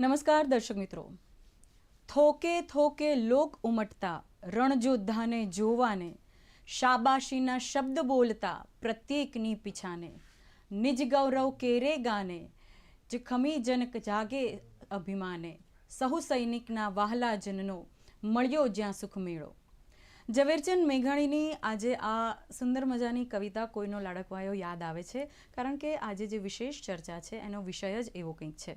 નમસ્કાર દર્શક મિત્રો. થોકે થોકે લોક ઉમટતા, રણજોદ્ધાને જોવાને, શાબાશીના શબ્દ બોલતા પ્રત્યેકની પીછાને. નિજ ગૌરવ કેરે ગાને, જ ખમી જનક જાગે અભિમાને. સહુ સૈનિકના વહાલા જનનો મળ્યો જ્યાં સુખ મેળો. ઝવેરચંદ મેઘાણીની આજે આ સુંદર મજાની કવિતા કોઈનો લાડકવાયો યાદ આવે છે? કારણ કે આજે જે વિશેષ ચર્ચા છે, એનો વિષય જ એવો કંઈક છે.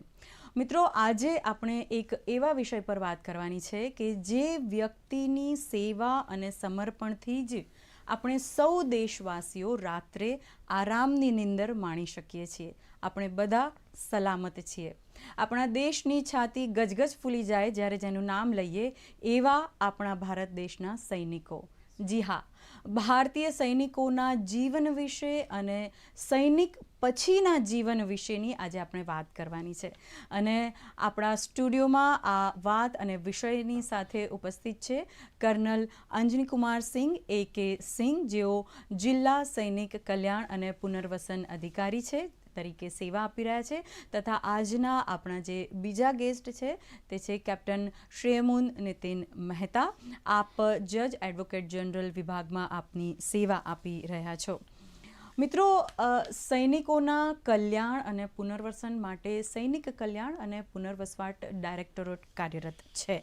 મિત્રો, આજે આપણે એક એવા વિષય પર વાત કરવાની છે કે જે વ્યક્તિની સેવા અને સમર્પણથી જ આપણે સૌ દેશવાસીઓ રાત્રે આરામની નિંદર માણી શકીએ છીએ. આપણે બધા સલામત છીએ. આપણા દેશની છાતી ગજગજ ફૂલી જાય જ્યારે જેનું નામ લઈએ એવા આપણા ભારત દેશના સૈનિકો. જી હા, ભારતીય સૈનિકોના જીવન વિશે અને સૈનિક પછીના જીવન વિશેની આજે આપણે વાત કરવાની છે. અને આપણા સ્ટુડિયોમાં આ વાત અને વિષયની સાથે ઉપસ્થિત છે કર્નલ અંજનીકુમાર સિંહ, એ કે સિંહ, જેઓ જિલ્લા સૈનિક કલ્યાણ અને પુનર્વસન અધિકારી છે. તરીકે સેવા આપી રહ્યા છે તથા આજના આપણા જે બીજા ગેસ્ટ છે તે છે કેપ્ટન શ્રેયમુન નીતિન મહેતા. આપ જજ એડવોકેટ જનરલ વિભાગમાં આપની સેવા આપી રહ્યા છો. મિત્રો સૈનિકોના કલ્યાણ અને પુનર્વસન માટે સૈનિક કલ્યાણ અને પુનર્વસવાટ ડાયરેક્ટોરેટ કાર્યરત છે.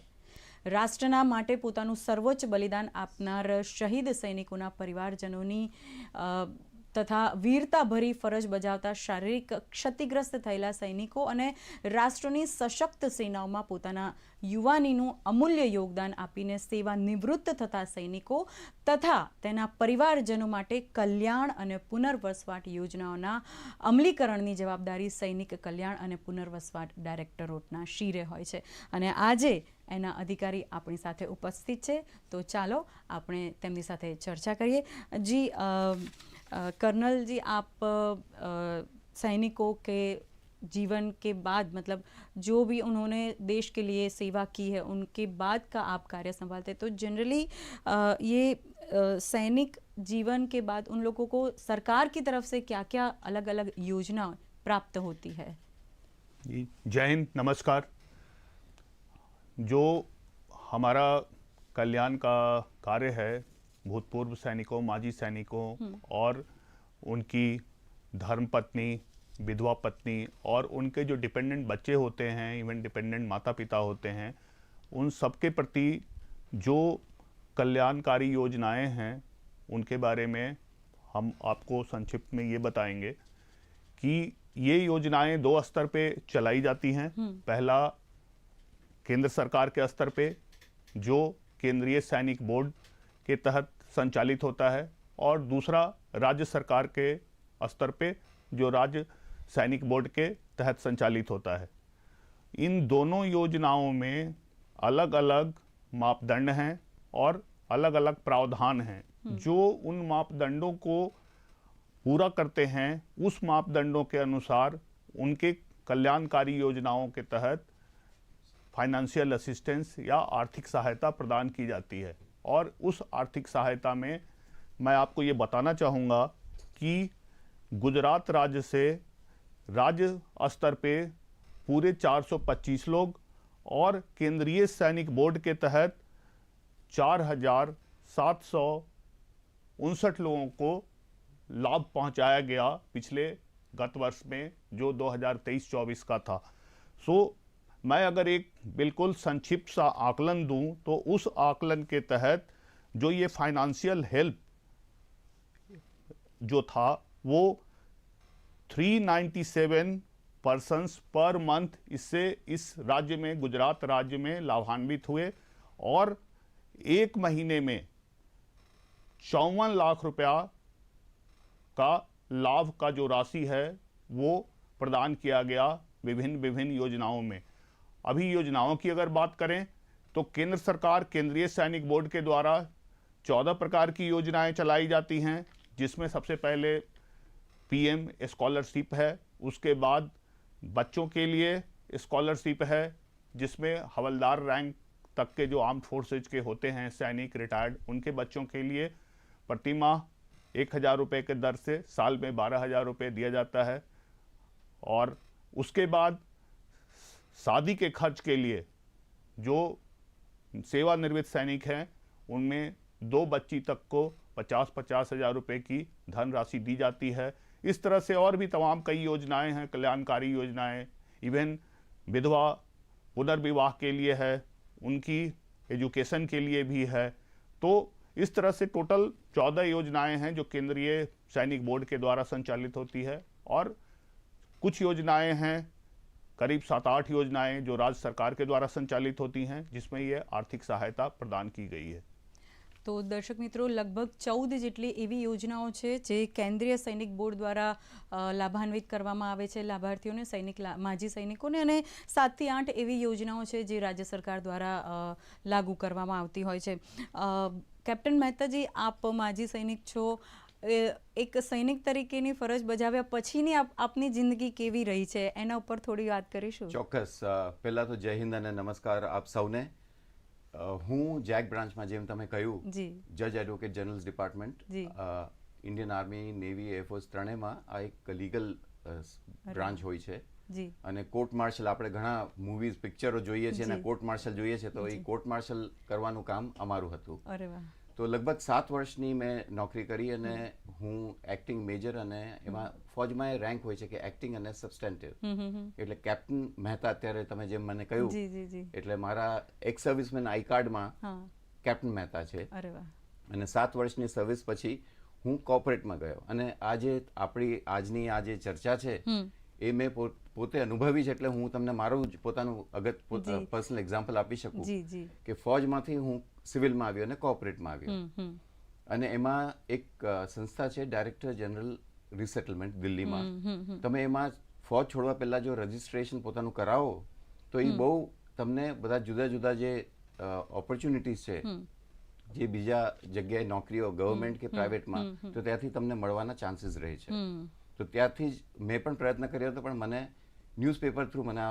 રાષ્ટ્રના માટે પોતાનું સર્વોચ્ચ બલિદાન આપનાર શહીદ સૈનિકોના પરિવારજનોની તથા વીરતાભરી ફરજ બજાવતા શારીરિક ક્ષતિગ્રસ્ત થયેલા સૈનિકો અને રાષ્ટ્રની સશક્ત સેનાઓમાં પોતાના યુવાનીનું અમૂલ્ય યોગદાન આપીને સેવા નિવૃત્ત થતા સૈનિકો તથા તેના પરિવારજનો માટે કલ્યાણ અને પુનર્વસવાટ યોજનાઓના અમલીકરણની જવાબદારી સૈનિક કલ્યાણ અને પુનર્વસવાટ ડાયરેક્ટરોટના શિરે હોય છે. અને આજે એના અધિકારી આપણી સાથે ઉપસ્થિત છે. તો ચાલો આપણે તેમની સાથે ચર્ચા કરીએ. જી कर्नल जी, आप सैनिकों के जीवन के बाद मतलब जो भी उन्होंने देश के लिए सेवा की है, उनके बाद का आप कार्य संभालते तो जनरली ये सैनिक जीवन के बाद उन लोगों को सरकार की तरफ़ से क्या क्या अलग अलग योजना प्राप्त होती है? जय हिंद, नमस्कार। जो हमारा कल्याण का कार्य है भूतपूर्व सैनिकों माजी सैनिकों और उनकी धर्मपत्नी विधवा पत्नी और उनके जो डिपेंडेंट बच्चे होते हैं इवन डिपेंडेंट माता पिता होते हैं उन सबके प्रति जो कल्याणकारी योजनाएँ हैं उनके बारे में हम आपको संक्षिप्त में ये बताएँगे कि ये योजनाएँ दो स्तर पे चलाई जाती हैं। पहला केंद्र सरकार के स्तर पे जो केंद्रीय सैनिक बोर्ड के तहत संचालित होता है और दूसरा राज्य सरकार के स्तर पे जो राज्य सैनिक बोर्ड के तहत संचालित होता है। इन दोनों योजनाओं में अलग अलग मापदंड हैं और अलग अलग प्रावधान हैं। जो उन मापदंडों को पूरा करते हैं उस मापदंडों के अनुसार उनके कल्याणकारी योजनाओं के तहत फाइनेंशियल असिस्टेंस या आर्थिक सहायता प्रदान की जाती है। और उस आर्थिक सहायता में मैं आपको ये बताना चाहूँगा कि गुजरात राज्य से राज्य स्तर पे पूरे 425 लोग और केंद्रीय सैनिक बोर्ड के तहत चार हज़ार सात सौ उनसठ लोगों को लाभ पहुँचाया गया पिछले गत वर्ष में, जो 2023-24 का था। सो मैं अगर एक बिल्कुल संक्षिप्त सा आकलन दूँ तो उस आकलन के तहत जो ये फाइनेंशियल हेल्प जो था, वो 397 पर्सन्स पर मंथ इससे इस राज्य में, गुजरात राज्य में लाभान्वित हुए और एक महीने में चौवन लाख रुपया का लाभ का जो राशि है, वो प्रदान किया गया विभिन्न विभिन्न योजनाओं में। अभी योजनाओं की अगर बात करें तो केंद्र सरकार केंद्रीय सैनिक बोर्ड के द्वारा चौदह प्रकार की योजनाएँ चलाई जाती हैं, जिसमें सबसे पहले पीएम स्कॉलरशिप है, उसके बाद बच्चों के लिए स्कॉलरशिप है, जिसमें हवलदार रैंक तक के जो आर्म फोर्सेज के होते हैं, सैनिक, रिटायर्ड, उनके बच्चों के लिए प्रति माह एक हज़ार रुपये के दर से साल में बारह हज़ार रुपये दिया जाता है। और उसके बाद शादी के खर्च के लिए जो सेवानिवृत्त सैनिक हैं, उनमें दो बच्ची तक को पचास पचास हज़ार रुपए की धनराशि दी जाती है। इस तरह से और भी तमाम कई योजनाएँ हैं, कल्याणकारी योजनाएँ। इवन विधवा पुनर्विवाह के लिए है, उनकी एजुकेशन के लिए भी है। तो इस तरह से टोटल चौदह योजनाएँ हैं जो केंद्रीय सैनिक बोर्ड के द्वारा संचालित होती है और कुछ योजनाएँ हैं करीब सात आठ योजनाएं जो राज्य सरकार के द्वारा संचालित होती हैं जिसमें ये आर्थिक सहायता प्रदान की गई है તો દર્શક મિત્રો લગભગ ચૌદ જેટલી એવી યોજનાઓ છે જે કેન્દ્રીય સૈનિક બોર્ડ દ્વારા અ, લાભાન્વિત કરવામાં આવે છે લાભાર્થીઓને સૈનિક લા- માજી સૈનિકોને અને સાતથી આઠ એવી યોજનાઓ છે જે રાજ્ય સરકાર દ્વારા અ, લાગુ કરવામાં આવતી હોય છે અ, કેપ્ટન મહેતાજી આપ માજી સૈનિક છો એ, એક સૈનિક તરીકેની ફરજ બજાવ્યા પછીની આપની જિંદગી કેવી રહી છે? એના ઉપર થોડી વાત કરીશું. ચોક્કસ. પહેલા તો જય હિન્દ અને નમસ્કાર આપ સૌને. હું જેક બ્રાન્ચમાં જેમ તમે કહ્યું જજ advocate general's department Indian army navy air force ત્રણેયમાં આ એક લીગલ બ્રાન્ચ હોય છે. અને કોર્ટ માર્શલ આપણે ઘણા મૂવીઝ પિક્ચરો જોઈએ છે અને કોર્ટ માર્શલ જોઈએ છે તો એ કોર્ટ માર્શલ કરવાનું કામ અમારું હતું. અરે વાહ. તો લગભગ સાત વર્ષની મેં નોકરી કરી અને હું એક્ટિંગ મેજર અને એમાં ફોજમાં એ રેન્ક હોય છે કે એક્ટિંગ અને સબસ્ટેન્ટિવ એટલે કેપ્ટન મહેતા અત્યારે તમે જેમ મને કહ્યું એટલે મારા એક સર્વિસમેન આઈ કાર્ડમાં કેપ્ટન મહેતા છે. અને સાત વર્ષની સર્વિસ પછી હું કોર્પોરેટમાં ગયો. અને આજે આપણી આજની આ જે ચર્ચા છે એ મેં પોતે અનુભવી છે એટલે હું તમને મારું જ પોતાનું અગત. પર્સનલ એક્ઝામ્પલ આપી શકું કે ફોજમાંથી હું સિવિલમાં આવ્યો અને કોર્પોરેટમાં આવ્યો. અને એમાં એક સંસ્થા છે ડાયરેક્ટર જનરલ રિસેટલમેન્ટ દિલ્હીમાં. હમ હમ તમે એમાં ફોજ છોડવા પહેલાં જો રજિસ્ટ્રેશન પોતાનું કરાવો તો એ બહુ તમને બધા જુદા જુદા જે ઓપોર્ચ્યુનિટીઝ છે જે બીજા જગ્યાએ નોકરીઓ ગવર્મેન્ટ કે પ્રાઇવેટમાં તો ત્યાંથી તમને મળવાના ચાન્સીસ રહે છે. તો ત્યાંથી જ મેં પણ પ્રયત્ન કર્યો હતો પણ મને ન્યૂઝપેપર થ્રુ મને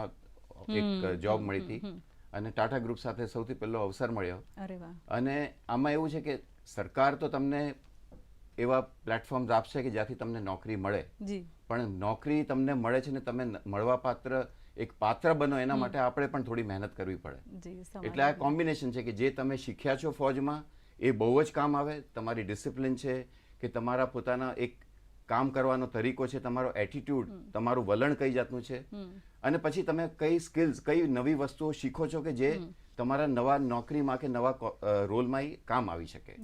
એક જોબ મળી હતી. અને ટાટા ગ્રુપ સાથે સૌથી પહેલો અવસર મળ્યો. અને આમાં એવું છે કે સરકાર તો તમને એવા પ્લેટફોર્મ્સ આપશે કે જ્યાંથી તમને નોકરી મળે. પણ નોકરી તમને મળે છે ને તમે મળવા મળવાપાત્ર એક પાત્ર બનો એના માટે આપણે પણ થોડી મહેનત કરવી પડે. એટલે આ કોમ્બિનેશન છે કે જે તમે શીખ્યા છો ફોજમાં એ બહુ જ કામ આવે. તમારી ડિસિપ્લિન છે કે તમારા પોતાના એક કામ કરવાનો તરીકો છે તમારો એટીટ્યુડ તમારું વલણ કઈ જાતનું છે? અને પછી તમે કઈ સ્કિલ્સ કઈ નવી વસ્તુઓ શીખો છો કે જે તમારા નવા નોકરીમાં કે નવા રોલમાં કામ આવી શકે?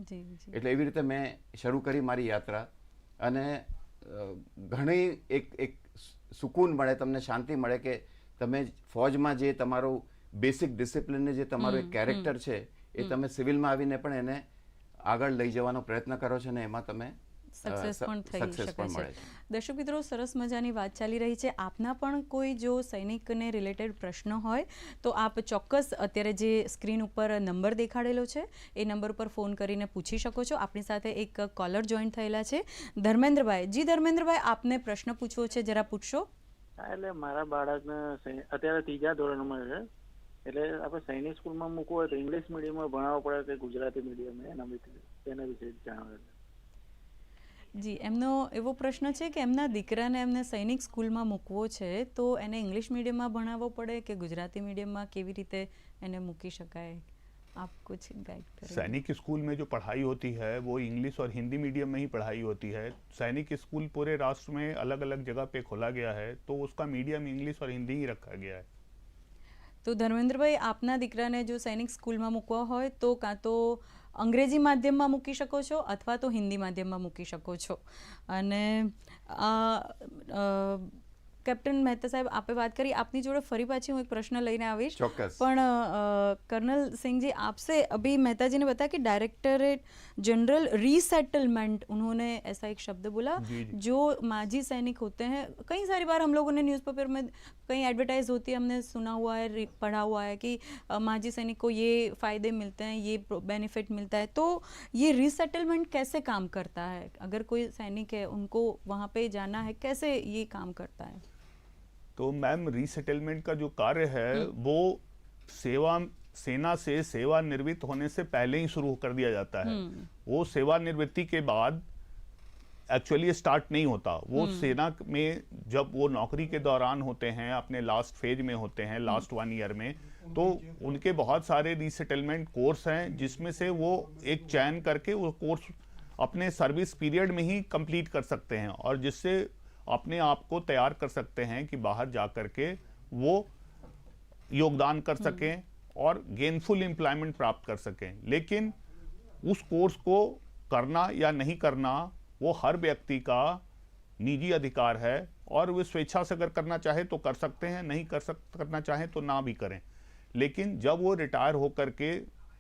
એટલે એવી રીતે મેં શરૂ કરી મારી યાત્રા અને ઘણી એક એક સુકૂન મળે તમને શાંતિ મળે કે તમે ફોજમાં જે તમારું બેસિક ડિસિપ્લિનને જે તમારું એક કેરેક્ટર છે એ તમે સિવિલમાં આવીને પણ એને આગળ લઈ જવાનો પ્રયત્ન કરો છો ને એમાં તમે સક્સેસ પણ થઈ શકે છે. દર્શક મિત્રો સરસ મજાની વાત ચાલી રહી છે. આપના પણ કોઈ જો સૈનિકને રિલેટેડ પ્રશ્ન હોય તો આપ ચોક્કસ અત્યારે જે સ્ક્રીન ઉપર નંબર દેખાડેલો છે એ નંબર પર ફોન કરીને પૂછી શકો છો. આપણી સાથે એક કોલર જોઈન થયેલા છે. ધર્મેન્દ્રભાઈ જી ધર્મેન્દ્રભાઈ આપને પ્રશ્ન પૂછવો છે જરા પૂછશો. એટલે મારા બાળકને અત્યારે ત્રીજા ધોરણમાં છે. એટલે આપણે સૈનિક સ્કૂલમાં મૂકવું હોય તો ઇંગ્લિશ મીડિયમમાં ભણાવવું પડે કે ગુજરાતી મીડિયમ એના વિશે એના વિશે જાણવા. जी एमनो एवो प्रश्न है कि एमना दीकरा ने एमने सैनिक स्कूल में मूकवो है तो एने इंग्लिश मीडियम में भणव पड़े कि गुजराती मीडियम में केवी रीते मूकी सकते आप कुछ सैनिक स्कूल में जो पढ़ाई होती है वो इंग्लिश और हिंदी मीडियम में ही पढ़ाई होती है सैनिक स्कूल पूरे राष्ट्र में अलग अलग जगह पे खोला गया है तो उसका मीडियम इंग्लिश और हिंदी ही रखा गया है तो धर्मेंद्र भाई आपना दीकरा ने जो सैनिक स्कूल में मुकवा हो तो का तो અંગ્રેજી માધ્યમમાં મૂકી શકો છો અથવા તો હિન્દી માધ્યમમાં મૂકી શકો છો અને આ અ, કેપ્ટન મહેતા સાહેબ આપે વાત કરી આપની જોડે ફરી પાછી હું એક પ્રશ્ન લઈને આવીશ ચોક્કસ. પણ अ, कर्नल सिंह जी आपसे अभी मेहता जी ने बताया कि डायरेक्टरेट जनरल रीसेटलमेंट उन्होंने ऐसा एक शब्द बोला जी, जी। जो माजी सैनिक होते हैं कई सारी बार हम लोगों ने न्यूज़पेपर में कहीं एडवर्टाइज होती है हमने सुना हुआ है पढ़ा हुआ है कि माजी सैनिक को ये फ़ायदे मिलते हैं ये बेनिफिट मिलता है। तो ये रीसेटलमेंट कैसे काम करता है? अगर कोई सैनिक है उनको वहाँ पे जाना है कैसे ये काम करता है? तो मैम रिसेटलमेंट का जो कार्य है वो सेवा सेना से सेवानिवृत्त होने से पहले ही शुरू कर दिया जाता है। वो सेवानिवृत्ति के बाद एक्चुअली स्टार्ट नहीं होता। वो सेना में जब वो नौकरी के दौरान होते हैं अपने लास्ट फ़ेज़ में होते हैं लास्ट वन ईयर में तो उनके बहुत सारे रीसेटलमेंट कोर्स हैं जिसमें से वो एक चयन करके वो कोर्स अपने सर्विस पीरियड में ही कंप्लीट कर सकते हैं और जिससे अपने आप को तैयार कर सकते हैं कि बाहर जा कर के वो योगदान कर सकें और गेनफुल एम्प्लॉयमेंट प्राप्त कर सकें। लेकिन उस कोर्स को करना या नहीं करना वो हर व्यक्ति का निजी अधिकार है और वे स्वेच्छा से अगर करना चाहे तो कर सकते हैं, नहीं कर सक, करना चाहे तो ना भी करें। लेकिन जब वो रिटायर होकर के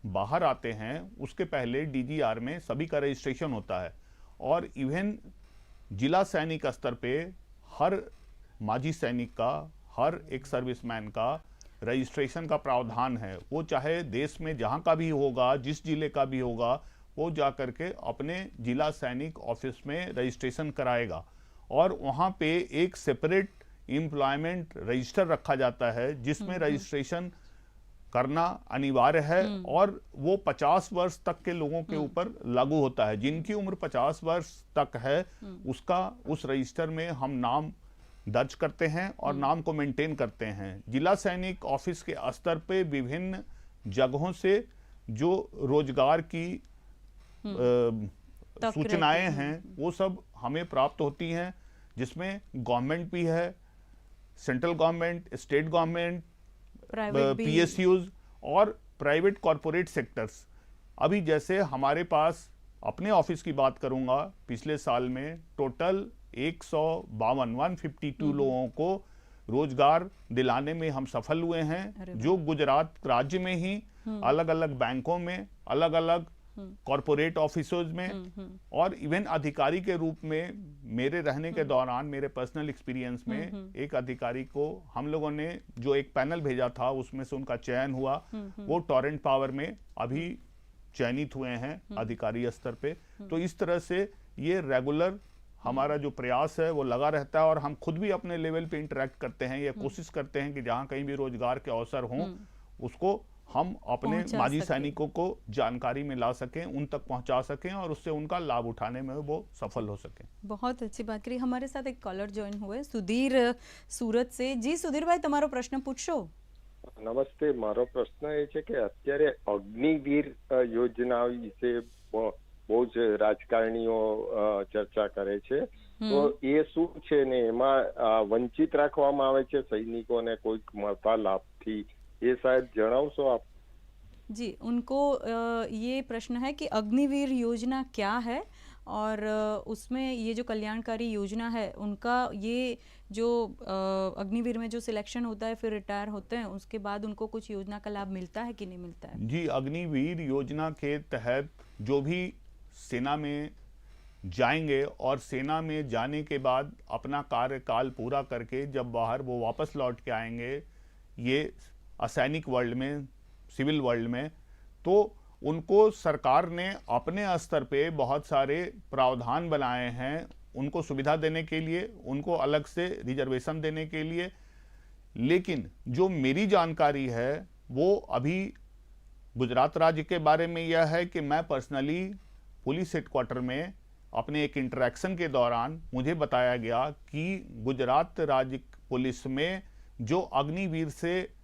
बाहर आते हैं, उसके पहले डीजीआर में सभी का रजिस्ट्रेशन होता है और इवन जिला सैनिक स्तर पे हर माजी सैनिक का, हर एक सर्विसमैन का रजिस्ट्रेशन का प्रावधान है। वो चाहे देश में जहाँ का भी होगा, जिस ज़िले का भी होगा वो जा करके अपने जिला सैनिक ऑफ़िस में रजिस्ट्रेशन कराएगा। और वहाँ पे एक सेपरेट एम्प्लॉयमेंट रजिस्टर रखा जाता है जिसमें रजिस्ट्रेशन करना अनिवार्य है और वो 50 वर्ष तक के लोगों के ऊपर लागू होता है। जिनकी उम्र 50 वर्ष तक है उसका उस रजिस्टर में हम नाम दर्ज करते हैं और नाम को मेंटेन करते हैं। जिला सैनिक ऑफ़िस के स्तर पे विभिन्न जगहों से जो रोज़गार की सूचनाएँ हैं। वो सब हमें प्राप्त होती हैं जिसमें गवर्नमेंट भी है central government state government PSUs और प्राइवेट कॉरपोरेट सेक्टर्स। अभी जैसे हमारे पास अपने ऑफ़िस की बात करूँगा पिछले साल में टोटल एक सौ बावन वन फिफ्टी टू लोगों को रोज़गार दिलाने में हम सफल हुए हैं जो गुजरात राज्य में ही अलग अलग बैंकों में अलग अलग कॉरपोरेट ऑफिसर्स में और इवन अधिकारी के रूप में मेरे रहने के दौरान मेरे पर्सनल एक्सपीरियंस में एक अधिकारी को हम लोगों ने जो एक पैनल भेजा था उसमें से उनका चयन हुआ। वो टॉरेंट पावर में अभी चयनित हुए हैं अधिकारी स्तर पे। तो इस तरह से ये रेगुलर हमारा जो प्रयास है वो लगा रहता है और हम खुद भी अपने लेवल पे इंटरेक्ट करते हैं या कोशिश करते हैं कि जहाँ कहीं भी रोज़गार के अवसर हों उसको हम अपने पहुंचा माजी सकें। सैनिकों को जानकारी में ला सकें उन तक पहुंचा सकें और उससे उनका लाभ उठाने में वो सफल हो सकें बहुत अच्छी बात करी हमारे साथ एक कॉलर ज्वाइन हुए सुधीर अ, સુરત से जी સુધીરભાઈ તમારો પ્રશ્ન પૂછશો નમસ્તે મારો પ્રશ્ન એ છે કે અત્યારે અગ્નિવીર અ, યોજના વિશે બ- બહુ જ રાજકારણીઓ અ, ચર્ચા કરે છે તો એ શું છે ને એમાં અ, વંચિત રાખવામાં આવે છે સૈનિકોને કોઈક મળતા લાભથી એ સાહેબ જણાવશો આપ जी उनको अ, ये प्रश्न है कि अग्निवीर योजना क्या है और अ, उसमें ये जो कल्याणकारी योजना है उनका ये जो अ, अग्निवीर में जो सिलेक्शन होता है फिर रिटायर होते हैं उसके बाद उनको कुछ योजना का लाभ मिलता है कि नहीं मिलता है जी अग्निवीर योजना के तहत जो भी सेना में जाएंगे और सेना में जाने के बाद अपना कार्यकाल पूरा करके जब बाहर वो वापस लौट के आएंगे ये असैनिक वर्ल्ड में, सिविल वर्ल्ड में तो उनको सरकार ने अपने स्तर पे बहुत सारे प्रावधान बनाए हैं उनको सुविधा देने के लिए, उनको अलग से रिजर्वेशन देने के लिए। लेकिन जो मेरी जानकारी है, वो अभी गुजरात राज्य के बारे में यह है कि मैं पर्सनली पुलिस हेडक्वार्टर में अपने एक इंटरेक्शन के दौरान मुझे बताया गया कि गुजरात राज्य पुलिस में जो अग्निवीर से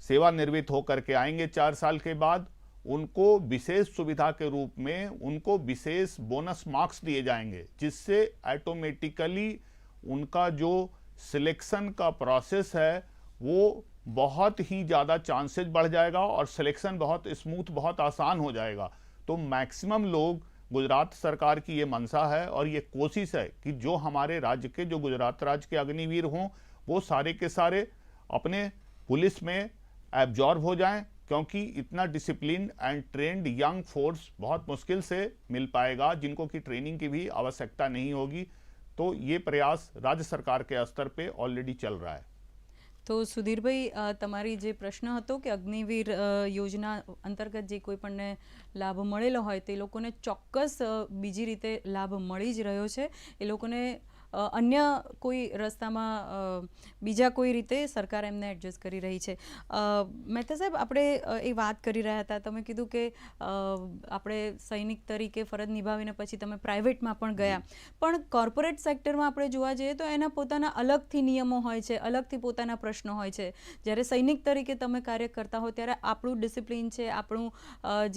सेवानिवृत्त होकर के आएँगे चार साल के बाद, उनको विशेष सुविधा के रूप में उनको विशेष बोनस मार्क्स दिए जाएँगे, जिससे ऑटोमेटिकली उनका जो सिलेक्शन का प्रोसेस है, वो बहुत ही ज़्यादा चांसेस बढ़ जाएगा और सिलेक्शन बहुत स्मूथ बहुत आसान हो जाएगा। तो मैक्सिमम लोग गुजरात सरकार की ये मंशा है और ये कोशिश है कि जो हमारे राज्य के, जो गुजरात राज्य के अग्निवीर हों, वो सारे के सारे अपने पुलिस में एब्जॉर्ब हो जाएं क्योंकि इतना discipline and trained young force बहुत मुश्किल से मिल पाएगा जिनको कि ट्रेनिंग की भी आवश्यकता नहीं होगी तो ये प्रयास राज्य सरकार के स्तर पे ऑलरेडी चल रहा है તો સુધીરભાઈ અ, તમારી જે પ્રશ્ન હતો કે અગ્નિવીર અ, યોજના અંતર્ગત જે કોઈ પણને લાભ મળેલો હોય તે લોકોને ચોક્કસ અ, બીજી રીતે લાભ મળી જ રહ્યો છે એ લોકોને અ, અન્ય કોઈ રસ્તામાં બીજા કોઈ રીતે સરકાર એમને એડજસ્ટ કરી રહી છે. મહેતા સાહેબ આપણે એ વાત કરી રહ્યા હતા. તમે કીધું કે આપણે સૈનિક તરીકે ફરજ નિભાવીને પછી તમે પ્રાઇવેટમાં પણ ગયા. પણ કોર્પોરેટ સેક્ટરમાં આપણે જોવા જઈએ તો એના પોતાના અલગથી નિયમો હોય છે અલગથી પોતાના પ્રશ્નો હોય છે. જ્યારે સૈનિક તરીકે તમે કાર્ય કરતા હો ત્યારે આપણું ડિસિપ્લિન છે આપણું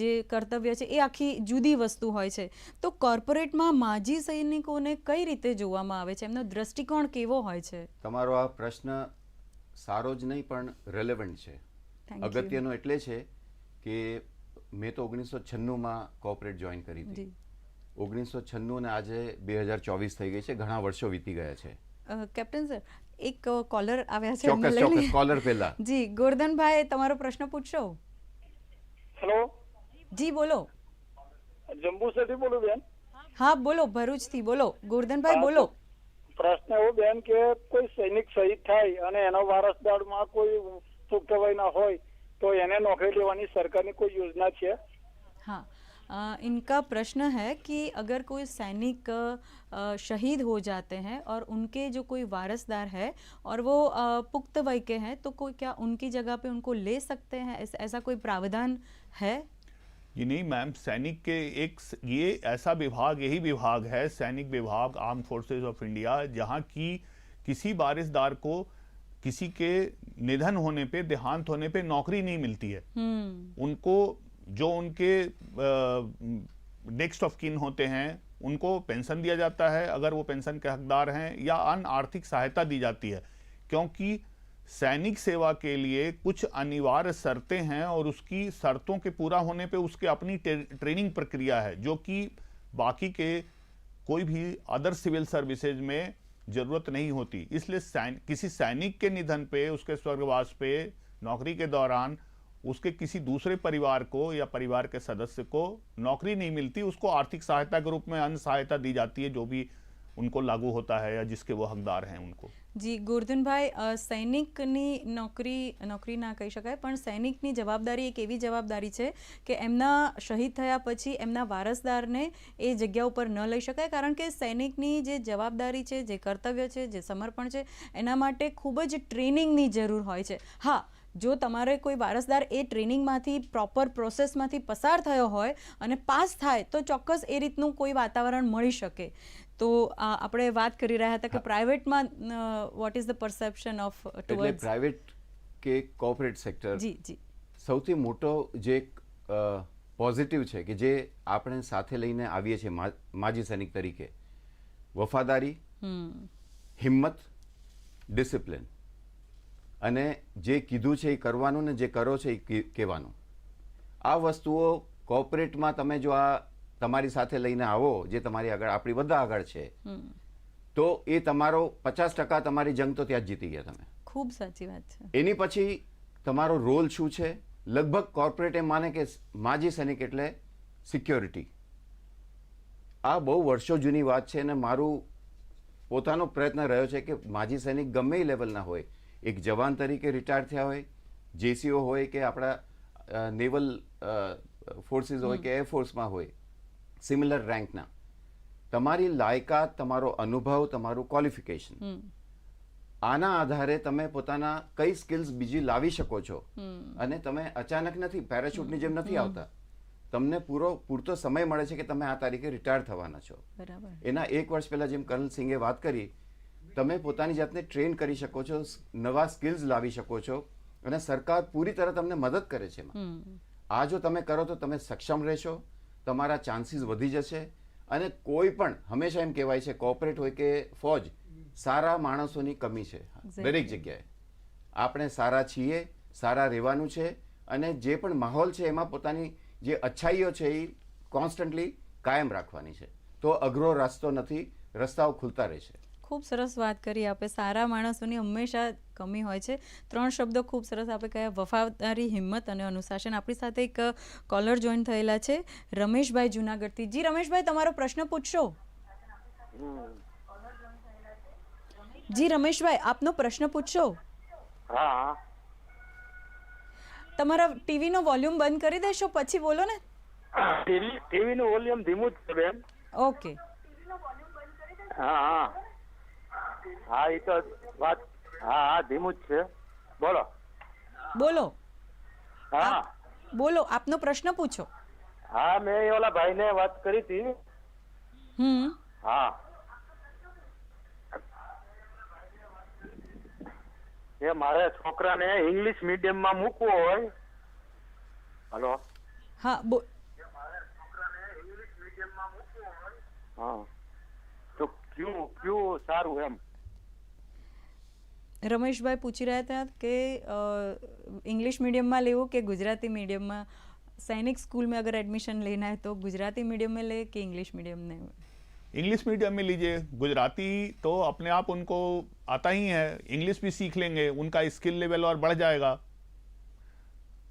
જે કર્તવ્ય છે એ આખી જુદી વસ્તુ હોય છે. તો કોર્પોરેટમાં માજી સૈનિકોને કઈ રીતે જોવામાં આવે છે? એમનો દ્રષ્ટિકોણ કેવો હોય છે? તમારો આ પ્રશ્ન સારો જ નહીં પણ રેલેવન્ટ છે. અગત્યનો એટલે છે કે મેં તો ઓગણીસો છન્નુંમાં કોર્પોરેટ જોઈન કરી હતી. ઓગણીસો છન્નું ને આજે બે હજાર ચોવીસ થઈ ગઈ છે. ઘણા વર્ષો વીતી ગયા છે. કેપ્ટન સર એક કોલર આવ્યા છે ચોક્કસ ચોક્કસ. કોલર પહેલા. જી ગોરધનભાઈ તમારો પ્રશ્ન પૂછશો. હેલો જી બોલો. જંબુસરથી બોલું બેન? હા બોલો ભરૂચથી બોલો. ગોરધનભાઈ બોલો. પ્રશ્ન એવો બેન કે કોઈ સૈનિક શહીદ થાય અને એનો વારસદારમાં કોઈ પુખ્ત વયના હોય તો એને નોકરી લેવાની સરકારની કોઈ યોજના છે हाँ अ, इनका प्रश्न है कि अगर कोई सैनिक अ, शहीद हो जाते हैं और उनके जो कोई वारसदार है और वो अ, पुख्त वय के हैं तो कोई क्या उनकी जगह पे उनको ले सकते हैं ऐसा, ऐसा कोई प्रावधान है जी नहीं मैम सैनिक के एक ये ऐसा विभाग यही विभाग है सैनिक विभाग आर्म फोर्सेस ऑफ़ इंडिया जहाँ की किसी बारिशदार को किसी के निधन होने पे देहांत होने पे नौकरी नहीं मिलती है। हम्म। उनको जो उनके नेक्स्ट ऑफ़ किन होते हैं उनको पेंशन दिया जाता है अगर वो पेंशन के हकदार हैं या अन्य आर्थिक सहायता दी जाती है क्योंकि सैनिक सेवा के लिए कुछ अनिवार्य शर्तें हैं और उसकी शर्तों के पूरा होने पे उसके अपनी ट्रेनिंग प्रक्रिया है जो कि बाकी के कोई भी अदर सिविल सर्विसेज़ में ज़रूरत नहीं होती। इसलिए सैन, किसी सैनिक के निधन पे उसके स्वर्गवास पे नौकरी के दौरान उसके किसी दूसरे परिवार को या परिवार के सदस्य को नौकरी नहीं मिलती उसको आर्थिक सहायता के रूप में अन्य सहायता दी जाती है जो भी ઉનકો લાગુ હોતા હૈ યા જિસકે વો હકદાર હૈ ઉનકો જી ગોરધનભાઈ સૈનિકની નોકરી નોકરી ના કહી શકાય પણ સૈનિકની જવાબદારી એક એવી જવાબદારી છે કે એમના શહીદ થયા પછી એમના વારસદારને એ જગ્યા ઉપર ન લઈ શકાય કારણ કે સૈનિકની જે જવાબદારી છે જે કર્તવ્ય છે જે સમર્પણ છે એના માટે ખૂબ જ ટ્રેનિંગની જરૂર હોય છે હા જો તમારે કોઈ વારસદાર એ ટ્રેનિંગમાંથી પ્રોપર પ્રોસેસમાંથી પસાર થયો હોય અને પાસ થાય તો ચોક્કસ એ રીતનું કોઈ વાતાવરણ મળી શકે। તો આપણે વાત કરી રહ્યા હતા કે પ્રાઇવેટમાં what is the perception of એટલે ટુવર્ડ્સ પ્રાઇવેટ કે કોર્પોરેટ સેક્ટર જી જી. સૌથી મોટો જે પોઝિટિવ છે કે જે આપણે સાથે લઈને આવીએ છીએ માજી સૈનિક તરીકે વફાદારી હિંમત ડિસિપ્લિન અને જે કીધું છે એ કરવાનું ને જે કરો છે એ કહેવાનું. આ વસ્તુઓ કોર્પોરેટમાં તમે જો આ તમારી સાથે લઈને આવો જે તમારી આગળ આપણી બધા આગળ છે. તો એ તમારો પચાસ ટકા તમારી જંગ તો ત્યાં જ જીતી ગયા તમે. ખૂબ સાચી વાત છે. એની પછી તમારો રોલ શું છે? લગભગ કોર્પોરેટ એમ માને કે માજી સૈનિક એટલે સિક્યોરિટી આ બહુ વર્ષો જૂની વાત છે અને મારું પોતાનો પ્રયત્ન રહ્યો છે કે માજી સૈનિક ગમે એ લેવલના હોય. એક જવાન તરીકે રિટાયર થયા હોય જેસીઓ હોય કે આપણા નેવલ ફોર્સિસ હોય કે એરફોર્સમાં હોય. સિમિલર રેન્કના તમારી લાયકાત તમારો અનુભવ તમારું ક્વોલિફિકેશન આના આધારે તમે પોતાના કઈ સ્કિલ્સ બીજી લાવી શકો છો. અને તમે અચાનક નથી પેરાશૂટની જેમ નથી આવતા. તમને પૂરો પૂરતો સમય મળે છે કે તમે આ તારીખે રિટાયર થવાના છો. બરાબર. એના એક વર્ષ પહેલા જેમ કર્નલ સિંઘે વાત કરી તમે પોતાની જાતને ટ્રેન કરી શકો છો નવા સ્કિલ્સ લાવી શકો છો અને સરકાર પૂરી તરહ તમને મદદ કરે છે આ જો તમે કરો તો તમે સક્ષમ રહેશો. તમારા ચાન્સીસ વધી જશે અને કોઈ પણ હંમેશા એમ કહેવાય છે કોર્પોરેટ હોય કે ફોજ સારા માણસોની કમી છે. દરેક જગ્યાએ. આપણે સારા છીએ સારા રહેવાનું છે અને જે પણ માહોલ છે એમાં પોતાની જે અચ્છાઈઓ છે એ કોન્સ્ટન્ટલી કાયમ રાખવાની છે. તો અઘરો રસ્તો નથી રસ્તાઓ ખુલતા રહેશે. ખૂબ સરસ વાત કરી આપે. સારા માણસોની હંમેશા કમી હોય છે. ત્રણ શબ્દો ખૂબ સરસ આપે કયા વફાદારી હિંમત અને અનુશાસન. આપણી સાથે એક કોલર જોઈન થયેલા છે રમેશભાઈ જુનાગઢથી. જી રમેશભાઈ તમારો પ્રશ્ન પૂછશો. જી રમેશભાઈ આપનો પ્રશ્ન પૂછશો. હા. તમારા ટીવીનો વોલ્યુમ બંધ કરી દેશો પછી બોલો ને. ટીવી ટીવી નું વોલ્યુમ ધીમું જ છે બેન. ઓકે. હા હા. હા એ તો વાત હા હા ધીમું જ છે. બોલો. બોલો. હા. બોલો આપનો પ્રશ્ન પૂછો. હા મેં ઓલા ભાઈને વાત કરી હતી. હમ. હા. એ મારે છોકરાને ઇંગ્લિશ મીડિયમમાં મૂકવો હોય. હલો. હા બો હા. તો ક્યુ ક્યુ સારું એમ. રમેશભાઈ પૂછી રહ્યા હતા કે અ, इंग्लिश मीडियम में लेवो कि गुजराती मीडियम में सैनिक स्कूल में अगर एडमिशन लेना है तो गुजराती मीडियम में ले कि इंग्लिश मीडियम में इंग्लिश मीडियम में लीजिए गुजराती तो अपने आप उनको आता ही है इंग्लिश भी सीख लेंगे उनका स्किल लेवल और बढ़ जाएगा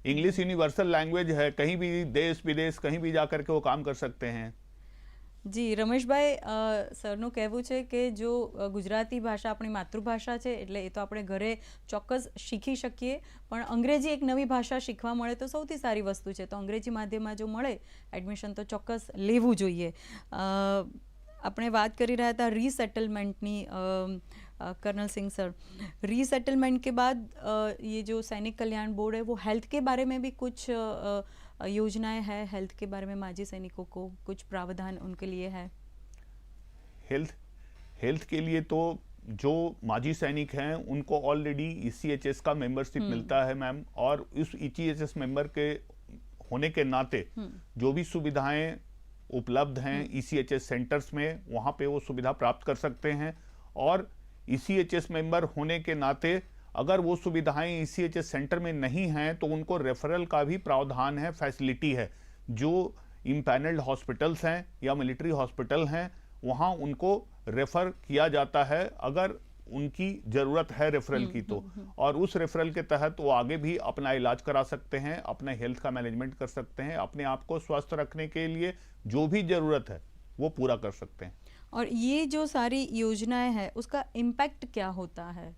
इंग्लिश यूनिवर्सल लैंग्वेज है कहीं भी देश विदेश कहीं भी जाकर के वो काम कर सकते हैं જી, રમેશભાઈ સરનું કહેવું છે કે જો ગુજરાતી ભાષા આપણી માતૃભાષા છે, એટલે એ તો આપણે ઘરે ચોક્કસ શીખી શકીએ. પણ અંગ્રેજી એક નવી ભાષા શીખવા મળે તો સૌથી સારી વસ્તુ છે. તો અંગ્રેજી માધ્યમમાં જો મળે એડમિશન તો ચોક્કસ લેવું જોઈએ. આપણે વાત કરી રહ્યા હતા રીસેટલમેન્ટની कर्नल सिंह सर रीसेटलमेंट के बाद ये जो सैनिक कल्याण बोर्ड है હેલ્થ કે के बारे में भी कुछ योजनाएँ हैं हेल्थ के बारे में माजी सैनिकों को कुछ प्रावधान उनके लिए है। हेल्थ हेल्थ के लिए तो जो माजी सैनिक हैं उनको ऑलरेडी ईसीएचएस का मेंबरशिप मिलता है मैम और उस ईसीएचएस मेंबर के होने के नाते जो भी सुविधाएँ उपलब्ध हैं ईसीएचएस सेंटर्स में वहाँ पे वो सुविधा प्राप्त कर सकते हैं। और ईसीएचएस मेंबर होने के नाते अगर वो सुविधाएँ ई सी सेंटर में नहीं हैं तो उनको रेफरल का भी प्रावधान है फैसिलिटी है। जो इम्पैनल्ड हॉस्पिटल्स हैं या मिलिट्री हॉस्पिटल हैं वहाँ उनको रेफर किया जाता है अगर उनकी ज़रूरत है रेफरल की तो। और उस रेफरल के तहत वो आगे भी अपना इलाज करा सकते हैं अपने हेल्थ का मैनेजमेंट कर सकते हैं अपने आप को स्वस्थ रखने के लिए जो भी ज़रूरत है वो पूरा कर सकते हैं। और ये जो सारी योजनाएँ हैं उसका इम्पैक्ट क्या होता है?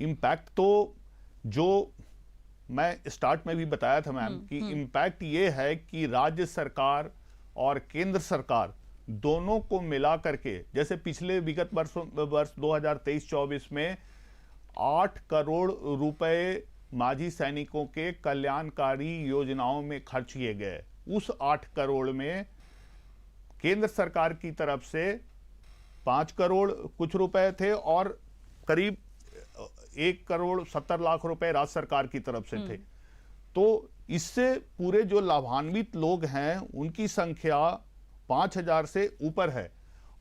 इम्पैक्ट तो जो मैं स्टार्ट में भी बताया था मैम कि इम्पैक्ट ये है कि राज्य सरकार और केंद्र सरकार दोनों को मिला करके जैसे पिछले विगत वर्षों वर्ष 2023-24 में आठ करोड़ रुपए माजी सैनिकों के कल्याणकारी योजनाओं में खर्च किए गए। उस आठ करोड़ में केंद्र सरकार की तरफ़ से पाँच करोड़ कुछ रुपए थे और करीब एक करोड़ सत्तर लाख रुपए राज्य सरकार की तरफ़ से थे। तो इससे पूरे जो लाभान्वित लोग हैं उनकी संख्या पाँच हज़ार से ऊपर है।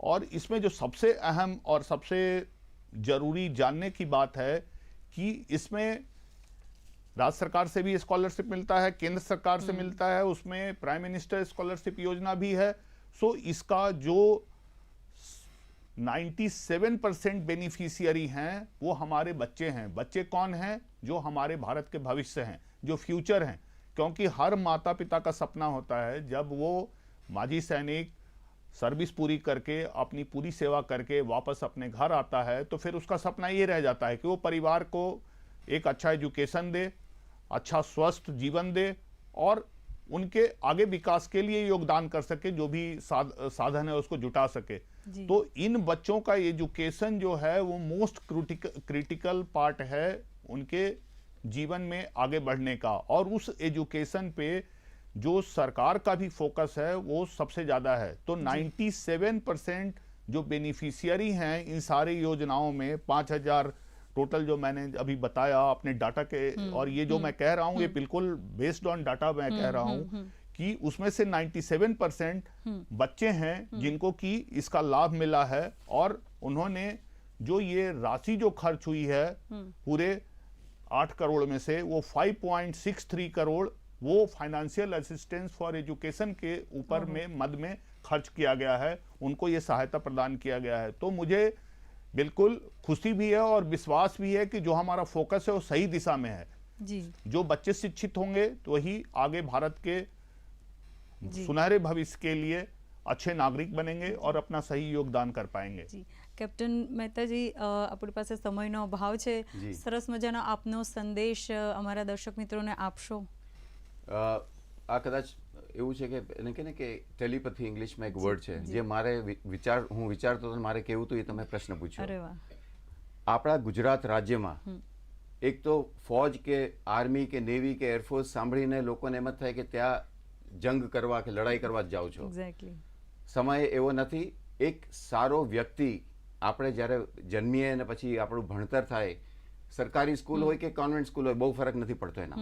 और इसमें जो सबसे अहम और सबसे ज़रूरी जानने की बात है कि इसमें राज्य सरकार से भी स्कॉलरशिप मिलता है केंद्र सरकार से मिलता है उसमें प्राइम मिनिस्टर स्कॉलरशिप योजना भी है। सो इसका जो 97 परसेंट बेनिफिशियरी हैं, वो हमारे बच्चे हैं। बच्चे कौन हैं? जो हमारे भारत के भविष्य हैं, जो फ्यूचर हैं। क्योंकि हर माता पिता का सपना होता है, जब वो माजी सैनिक सर्विस पूरी करके, अपनी पूरी सेवा करके वापस अपने घर आता है तो फिर उसका सपना ये रह जाता है कि वो परिवार को एक अच्छा एजुकेशन दे अच्छा स्वस्थ जीवन दे और उनके आगे विकास के लिए योगदान कर सके जो भी साध, साधन है उसको जुटा सके। तो इन बच्चों का एजुकेशन जो है वो मोस्ट क्रिटिकल पार्ट है उनके जीवन में आगे बढ़ने का। और उस एजुकेशन पे जो सरकार का भी फोकस है वो सबसे ज़्यादा है। तो 97 परसेंट जो बेनिफिशियरी हैं इन सारी योजनाओं में पाँच हज़ार टोटल जो मैंने अभी बताया अपने डाटा के और ये जो मैं कह रहा हूँ ये बिल्कुल बेस्ड ऑन डाटा मैं कह रहा हूँ कि उसमें से 97 परसेंट बच्चे हैं जिनको कि इसका लाभ मिला है और उन्होंने जो ये राशि जो खर्च हुई है पूरे आठ करोड़ में से वो 5.63 करोड़ वो फाइनेंशियल असिस्टेंस फॉर एजुकेशन के ऊपर में मद में खर्च किया गया है उनको ये सहायता प्रदान किया गया है। तो मुझे बिल्कुल खुशी भी है और विश्वास भी है कि जो हमारा फोकस है वो सही दिशा में है जी जो बच्चे शिक्षित होंगे तो वही आगे भारत के जी। सुनहरे भविष्य के लिए अच्छे नागरिक बनेंगे और अपना सही योगदान कर पाएंगे જી કેપ્ટન મહેતાજી અ, આપણી પાસે સમયનો અભાવ છે જી. સરસ મજાનો આપનો સંદેશ અ, અમારા દર્શક મિત્રોને આપશો અ, આ કદાચ એવું છે કે એને કે ને કે ટેલિપથી ઇંગ્લિશમાં એક વર્ડ છે. જે. મારે વિચાર હું વિચારતો હતો મારે કેવું હતું એ તમે પ્રશ્ન પૂછ્યો. આપણા ગુજરાત રાજ્યમાં એક તો ફોજ કે આર્મી કે નેવી કે એરફોર્સ સાંભળીને લોકોને એમ જ થાય કે ત્યાં જંગ કરવા કે લડાઈ કરવા જ જાઓ છો. એક્ઝેક્ટલી સમય એવો નથી. એક સારો વ્યક્તિ આપણે જ્યારે જન્મીએ અને પછી આપણું ભણતર થાય સરકારી સ્કૂલ હોય કે કોન્વેન્ટ સ્કૂલ હોય બહુ ફરક નથી પડતો એના.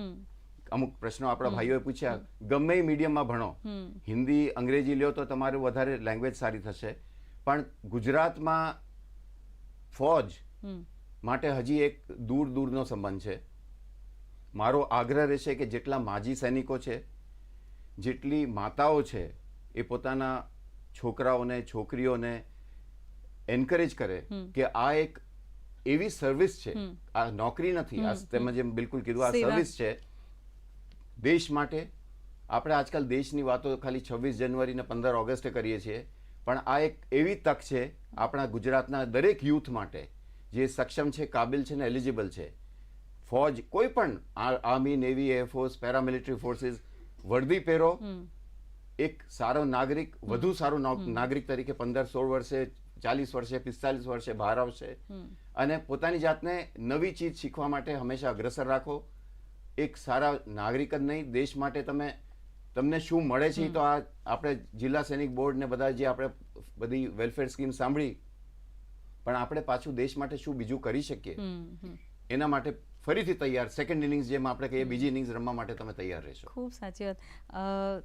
અમુક પ્રશ્નો આપણા ભાઈઓએ પૂછ્યા. ગમે એ મીડિયમમાં ભણો. હિન્દી અંગ્રેજી લ્યો તો તમારું વધારે લેંગ્વેજ સારી થશે. પણ ગુજરાતમાં ફોજ માટે હજી એક દૂર દૂરનો સંબંધ છે. મારો આગ્રહ રહેશે કે જેટલા માજી સૈનિકો છે જેટલી માતાઓ છે એ પોતાના છોકરાઓને છોકરીઓને એન્કરેજ કરે કે આ એક એવી સર્વિસ છે. આ નોકરી નથી. આ તમે જેમ બિલકુલ કીધું આ સર્વિસ છે. દેશ માટે આપણે આજકાલ દેશની વાતો ખાલી છવ્વીસ જાન્યુઆરી ને પંદર ઓગસ્ટે કરીએ છીએ પણ આ એક એવી તક છે આપણા ગુજરાતના દરેક યુથ માટે જે સક્ષમ છે કાબિલ છે ને એલિજિબલ છે. ફોજ કોઈ પણ army navy air force paramilitary forces વર્દી પહેરો. એક સારો નાગરિક વધુ સારો નાગરિક તરીકે પંદર સોળ વર્ષે ચાલીસ વર્ષે પિસ્તાલીસ વર્ષે બહાર આવશે. અને પોતાની જાતને નવી ચીજ શીખવા માટે હંમેશા અગ્રસર રાખો. એક સારા નાગરિક જ નહીં દેશ માટે તમે તમને શું મળે છે ઈ તો આ આપણે જિલ્લા સૈનિક બોર્ડ ને બધા જે આપણે બધી વેલફેર સ્કીમ સાંભળી પણ આપણે પાછું દેશ માટે શું બીજું કરી શકીએ એના માટે ફરીથી તૈયાર સેકન્ડ ઇનિંગ્સ જેમ આપણે કહીએ બીજી ઇનિંગ્સ રમવા માટે તમે તૈયાર રહેશો खूब साची बात अ,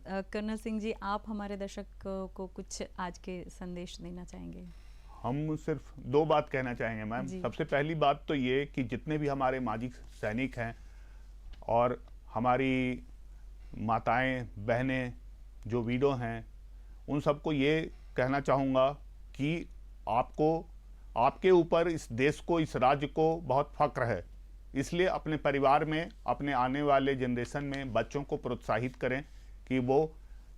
अ, कर्नल सिंह जी आप हमारे दर्शक को कुछ आज के संदेश देना चाहेंगे हम सिर्फ दो बात कहना चाहेंगे मैम जी। सबसे पहली बात तो ये कि जितने भी हमारे माजी सैनिक हैं और हमारी माताएँ, बहनें जो वीडो हैं, उन सबको ये कहना चाहूँगा कि आपको, आपके ऊपर इस देश को, इस राज्य को बहुत फक्र है। इसलिए अपने परिवार में, अपने आने वाले जनरेशन में बच्चों को प्रोत्साहित करें कि वो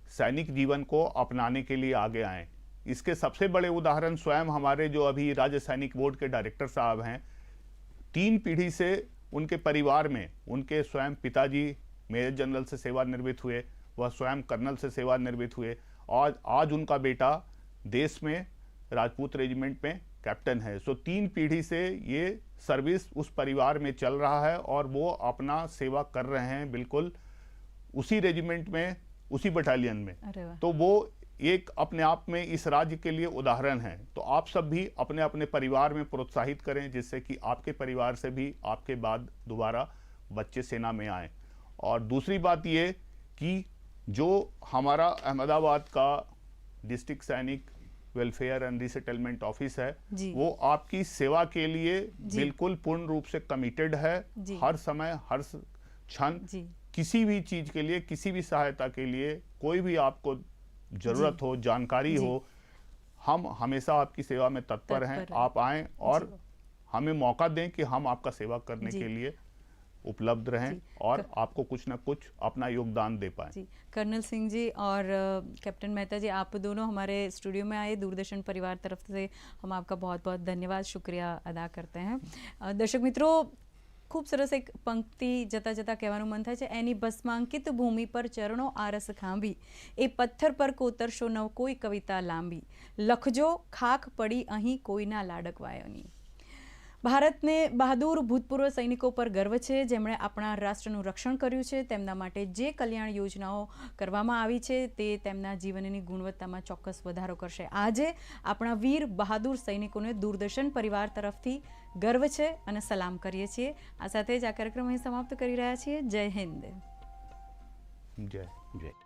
सैनिक जीवन को अपनाने के लिए आगे आएँ। इसके सबसे बड़े उदाहरण स्वयं हमारे जो अभी राज्य सैनिक बोर्ड के डायरेक्टर साहब हैं, तीन पीढ़ी से उनके परिवार में उनके स्वयं पिताजी मेजर जनरल से सेवानिवृत्त हुए वह स्वयं कर्नल से सेवानिवृत्त हुए। और आज उनका बेटा देश में राजपूत रेजिमेंट में कैप्टन है। सो तीन पीढ़ी से ये सर्विस उस परिवार में चल रहा है और वो अपना सेवा कर रहे हैं बिल्कुल उसी रेजिमेंट में उसी बटालियन में। तो वो एक अपने आप में इस राज्य के लिए उदाहरण है। तो आप सब भी अपने अपने परिवार में प्रोत्साहित करें जिससे कि आपके परिवार से भी आपके बाद दोबारा बच्चे सेना में आए। और दूसरी बात ये कि जो हमारा अहमदाबाद का डिस्ट्रिक्ट सैनिक वेलफेयर एंड रिसेटलमेंट ऑफ़िस है वो आपकी सेवा के लिए बिल्कुल पूर्ण रूप से कमिटेड है। हर समय हर क्षण किसी भी चीज़ के लिए किसी भी सहायता के लिए कोई भी आपको ज़रूरत हो जानकारी हो हम हमेशा आपकी सेवा में तत्पर हैं आप आए और हमें मौका दें कि हम आपका सेवा करने के लिए उपलब्ध रहें और कर... आपको कुछ ना कुछ अपना योगदान दे पाए। जी। कर्नल सिंह जी और कैप्टन मेहता जी आप दोनों हमारे स्टूडियो में आए दूरदर्शन परिवार तरफ़ से हम आपका बहुत बहुत धन्यवाद शुक्रिया अदा करते हैं। दर्शक मित्रों ખૂબ સરસ એક પંક્તિ જતા જતા કહેવાનું મન થાય છે, એની ભસ્માંકિત ભૂમિ પર ચરણો આરસ ખાંભી, એ પથ્થર પર કોતરશો ન કોઈ કવિતા લાંબી, લખજો ખાખ પડી અહીં કોઈના લાડકવાયોની. ભારતને બહાદુર ભૂતપૂર્વ સૈનિકો પર ગર્વ છે. જેમણે આપણા રાષ્ટ્રનું રક્ષણ કર્યું છે. તેમના માટે જે કલ્યાણ યોજનાઓ કરવામાં આવી છે તે તેમના જીવનની ગુણવત્તામાં ચોક્કસ વધારો કરશે. આજે આપણા વીર બહાદુર સૈનિકોને દૂરદર્શન પરિવાર તરફથી ગર્વ છે અને સલામ કરીએ છીએ. આ સાથે જ આ કાર્યક્રમ અહીં સમાપ્ત કરી રહ્યા છીએ. જય હિન્દ. જય જય.